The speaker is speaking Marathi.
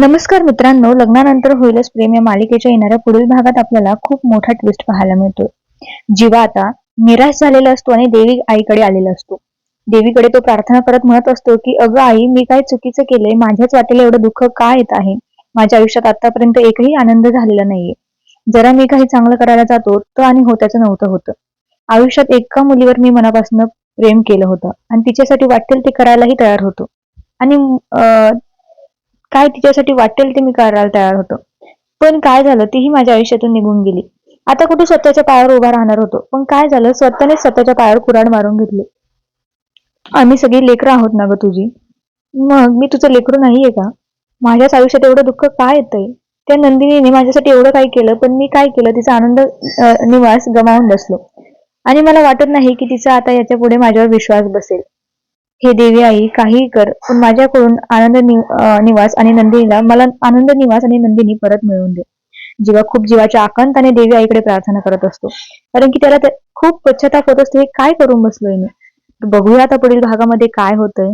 नमस्कार मित्रांनो लग्नानंतर होईलच प्रेम या मालिकेच्या येणाऱ्या पुढील भागात आपल्याला खूप मोठा ट्विस्ट पाहायला मिळतो जीवा आता निराश झालेला असतो आणि देवी आईकडे आलेला असतो. देवीकडे तो प्रार्थना करत म्हणत असतो की अगं आई मी काय चुकीचं केलंय? माझ्याच वाटेला एवढं दुःख का येत आहे? माझ्या आयुष्यात आतापर्यंत एकही आनंद झालेला नाहीये. जरा मी काही चांगलं करायला जातो तर आणि होत्याचं नव्हतं होतं. आयुष्यात एका मुलीवर मी मनापासून प्रेम केलं होतं आणि तिच्यासाठी वाटेल ते करायलाही तयार होतो. आणि अं, काय तिच्यासाठी वाटेल ते मी करायला तयार होतो. पण काय झालं तीही माझ्या आयुष्यातून निघून गेली. आता कुठे स्वतःच्या पायावर उभा राहणार होतो पण काय झालं स्वतःने स्वतःच्या पायावर कुराड मारून घेतली. आम्ही सगळी लेकरं आहोत ना ग तुझी? मग मी तुझं लेकरू नाहीये का? माझ्याच आयुष्यात एवढं दुःख काय येतंय? त्या नंदिनीने माझ्यासाठी एवढं काही केलं पण मी काय केलं तिचा आनंद निवास गमावून बसलो. आणि मला वाटत नाही की तिचा आता याच्यापुढे माझ्यावर विश्वास बसेल. हे देवी आई काही कर पण माझ्याकडून आनंद निवास आणि नंदिनीला मला आनंद निवास आणि नंदिनी परत मिळवून दे. जेव्हा खूप जीवाच्या आकांताने देवी आईकडे प्रार्थना करत असतो. कारण की त्याला खूप पश्चाताप होत असतो हे काय करून बसलोय मी? बघूया आता पुढील भागामध्ये काय होतंय.